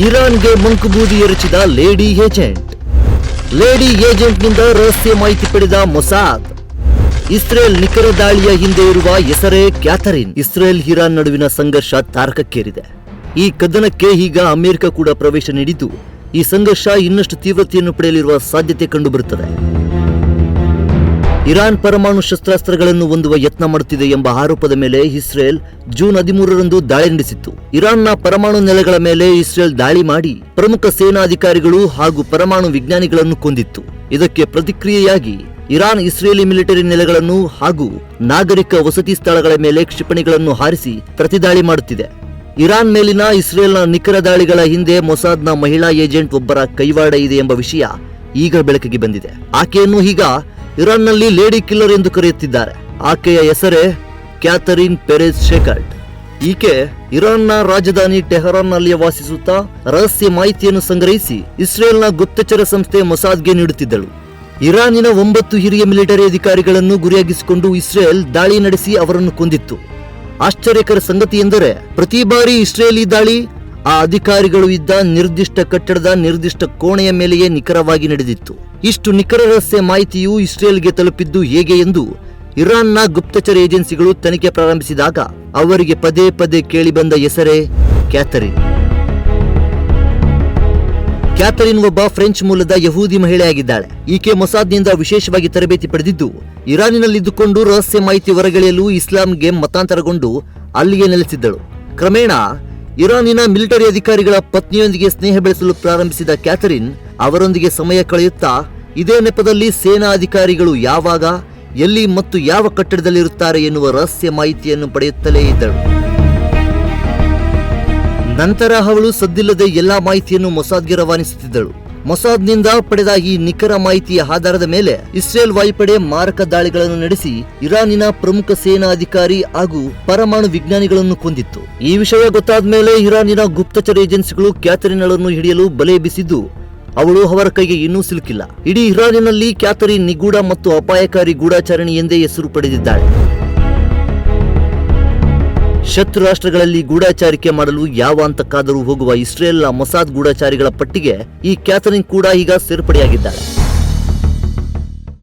ಇರಾನ್ಗೆ ಮಂಕುಬೂದಿ ಎರಚಿದ lady agent. Lady ಏಜೆಂಟ್ನಿಂದ ರಹಸ್ಯ ಮಾಹಿತಿ ಪಡೆದ ಮೊಸಾದ್. ಇಸ್ರೇಲ್ ನಿಖರ ದಾಳಿಯ ಹಿಂದೆ ಇರುವ ಹೆಸರೇ ಕ್ಯಾಥರಿನ್. ಇಸ್ರೇಲ್ ಇರಾನ್ ನಡುವಿನ ಸಂಘರ್ಷ ತಾರಕಕ್ಕೇರಿದೆ. ಈ ಕದನಕ್ಕೆ ಈಗ ಅಮೆರಿಕ ಕೂಡ ಪ್ರವೇಶ ನೀಡಿದ್ದು, ಈ ಸಂಘರ್ಷ ಇನ್ನಷ್ಟು ತೀವ್ರತೆಯನ್ನು ಪಡೆಯಲಿರುವ ಸಾಧ್ಯತೆ ಕಂಡುಬರುತ್ತದೆ. ಇರಾನ್ ಪರಮಾಣು ಶಸ್ತ್ರಾಸ್ತ್ರಗಳನ್ನು ಹೊಂದುವ ಯತ್ನ ಮಾಡುತ್ತಿದೆ ಎಂಬ ಆರೋಪದ ಮೇಲೆ ಇಸ್ರೇಲ್ ಜೂನ್ ಹದಿಮೂರರಂದು ದಾಳಿ ನಡೆಸಿತ್ತು. ಇರಾನ್ನ ಪರಮಾಣು ನೆಲೆಗಳ ಮೇಲೆ ಇಸ್ರೇಲ್ ದಾಳಿ ಮಾಡಿ ಪ್ರಮುಖ ಸೇನಾಧಿಕಾರಿಗಳು ಹಾಗೂ ಪರಮಾಣು ವಿಜ್ಞಾನಿಗಳನ್ನು ಕೊಂದಿತ್ತು. ಇದಕ್ಕೆ ಪ್ರತಿಕ್ರಿಯೆಯಾಗಿ ಇರಾನ್ ಇಸ್ರೇಲಿ ಮಿಲಿಟರಿ ನೆಲೆಗಳನ್ನು ಹಾಗೂ ನಾಗರಿಕ ವಸತಿ ಸ್ಥಳಗಳ ಮೇಲೆ ಕ್ಷಿಪಣಿಗಳನ್ನು ಹಾರಿಸಿ ಪ್ರತಿದಾಳಿ ಮಾಡುತ್ತಿದೆ. ಇರಾನ್ ಮೇಲಿನ ಇಸ್ರೇಲ್ನ ನಿಖರ ದಾಳಿಗಳ ಹಿಂದೆ ಮೊಸಾದ್ನ ಮಹಿಳಾ ಏಜೆಂಟ್ ಒಬ್ಬರ ಕೈವಾಡ ಇದೆ ಎಂಬ ವಿಷಯ ಈಗ ಬೆಳಕಿಗೆ ಬಂದಿದೆ. ಆಕೆಯನ್ನು ಈಗ ಇರಾನ್ನಲ್ಲಿ ಲೇಡಿ ಕಿಲ್ಲರ್ ಎಂದು ಕರೆಯುತ್ತಿದ್ದಾರೆ. ಆಕೆಯ ಹೆಸರೇ ಕ್ಯಾಥರಿನ್ ಪೆರೆಸ್ ಶೆಕರ್ಟ್ ಈಕೆ ಇರಾನ್ನ ರಾಜಧಾನಿ ಟೆಹರಾನ್ನಲ್ಲಿ ವಾಸಿಸುತ್ತಾ ರಹಸ್ಯ ಮಾಹಿತಿಯನ್ನು ಸಂಗ್ರಹಿಸಿ ಇಸ್ರೇಲ್ನ ಗುಪ್ತಚರ ಸಂಸ್ಥೆ ಮೊಸಾದ್ಗೆ ನೀಡುತ್ತಿದ್ದಳು. ಇರಾನಿನ ಒಂಬತ್ತು ಹಿರಿಯ ಮಿಲಿಟರಿ ಅಧಿಕಾರಿಗಳನ್ನು ಗುರಿಯಾಗಿಸಿಕೊಂಡು ಇಸ್ರೇಲ್ ದಾಳಿ ನಡೆಸಿ ಅವರನ್ನು ಕೊಂದಿತ್ತು. ಆಶ್ಚರ್ಯಕರ ಸಂಗತಿ ಎಂದರೆ ಪ್ರತಿ ಬಾರಿ ಇಸ್ರೇಲಿ ದಾಳಿ ಆ ಅಧಿಕಾರಿಗಳು ಇದ್ದ ನಿರ್ದಿಷ್ಟ ಕಟ್ಟಡದ ನಿರ್ದಿಷ್ಟ ಕೋಣೆಯ ಮೇಲೆಯೇ ನಿಖರವಾಗಿ ನಡೆದಿತ್ತು. ಇಷ್ಟು ನಿಖರ ರಹಸ್ಯ ಮಾಹಿತಿಯು ಇಸ್ರೇಲ್ಗೆ ತಲುಪಿದ್ದು ಹೇಗೆ ಎಂದು ಇರಾನ್ನ ಗುಪ್ತಚರ ಏಜೆನ್ಸಿಗಳು ತನಿಖೆ ಪ್ರಾರಂಭಿಸಿದಾಗ ಅವರಿಗೆ ಪದೇ ಪದೇ ಕೇಳಿಬಂದ ಹೆಸರೇ ಕ್ಯಾಥರಿನ್. ಕ್ಯಾಥರಿನ್ ಒಬ್ಬ ಫ್ರೆಂಚ್ ಮೂಲದ ಯಹೂದಿ ಮಹಿಳೆಯಾಗಿದ್ದಾಳೆ ಈಕೆ ಮೊಸಾದ್ನಿಂದ ವಿಶೇಷವಾಗಿ ತರಬೇತಿ ಪಡೆದಿದ್ದು, ಇರಾನಿನಲ್ಲಿದ್ದುಕೊಂಡು ರಹಸ್ಯ ಮಾಹಿತಿ ಹೊರಗೆಳೆಯಲು ಇಸ್ಲಾಂಗೆ ಮತಾಂತರಗೊಂಡು ಅಲ್ಲಿಗೆ ನೆಲೆಸಿದ್ದಳು. ಕ್ರಮೇಣ ಇರಾನಿನ ಮಿಲಿಟರಿ ಅಧಿಕಾರಿಗಳ ಪತ್ನಿಯೊಂದಿಗೆ ಸ್ನೇಹ ಬೆಳೆಸಲು ಪ್ರಾರಂಭಿಸಿದ ಕ್ಯಾಥರಿನ್ ಅವರೊಂದಿಗೆ ಸಮಯ ಕಳೆಯುತ್ತಾ, ಇದೇ ನೆಪದಲ್ಲಿ ಸೇನಾ ಅಧಿಕಾರಿಗಳು ಯಾವಾಗ, ಎಲ್ಲಿ ಮತ್ತು ಯಾವ ಕಟ್ಟಡದಲ್ಲಿರುತ್ತಾರೆ ಎನ್ನುವ ರಹಸ್ಯ ಮಾಹಿತಿಯನ್ನು ಪಡೆಯುತ್ತಲೇ ಇದ್ದಳು. ನಂತರ ಅವಳು ಸದ್ದಿಲ್ಲದೆ ಎಲ್ಲಾ ಮಾಹಿತಿಯನ್ನು ಮೊಸಾದ್ಗೆ ರವಾನಿಸುತ್ತಿದ್ದಳು. ಮೊಸಾದ್ನಿಂದ ಪಡೆದ ಈ ನಿಖರ ಮಾಹಿತಿಯ ಆಧಾರದ ಮೇಲೆ ಇಸ್ರೇಲ್ ವಾಯುಪಡೆ ಮಾರಕ ದಾಳಿಗಳನ್ನು ನಡೆಸಿ ಇರಾನಿನ ಪ್ರಮುಖ ಸೇನಾ ಅಧಿಕಾರಿ ಹಾಗೂ ಪರಮಾಣು ವಿಜ್ಞಾನಿಗಳನ್ನು ಕೊಂದಿತ್ತು. ಈ ವಿಷಯ ಗೊತ್ತಾದ ಮೇಲೆ ಇರಾನಿನ ಗುಪ್ತಚರ ಏಜೆನ್ಸಿಗಳು ಕ್ಯಾಥರಿನ್ ಅಳನ್ನು ಹಿಡಿಯಲು ಬಲೆ ಬಿಸಿದ್ದು, ಅವಳು ಅವರ ಕೈಗೆ ಇನ್ನೂ ಸಿಲುಕಿಲ್ಲ. ಇಡೀ ಇರಾನಿನಲ್ಲಿ ಕ್ಯಾಥರಿನ್ ನಿಗೂಢ ಮತ್ತು ಅಪಾಯಕಾರಿ ಗೂಢಾಚರಣೆ ಎಂದೇ ಹೆಸರು ಪಡೆದಿದ್ದಾಳೆ. ಶತ್ರು ರಾಷ್ಟ್ರಗಳಲ್ಲಿ ಗೂಢಾಚಾರಿಕೆ ಮಾಡಲು ಯಾವ ಹಂತಕ್ಕಾದರೂ ಹೋಗುವ ಇಸ್ರೇಲ್ನ ಮೊಸಾದ್ ಗೂಢಾಚಾರಿಗಳ ಪಟ್ಟಿಗೆ ಈ ಕ್ಯಾಥರಿನ್ ಕೂಡ ಈಗ ಸೇರ್ಪಡೆಯಾಗಿದ್ದಾಳೆ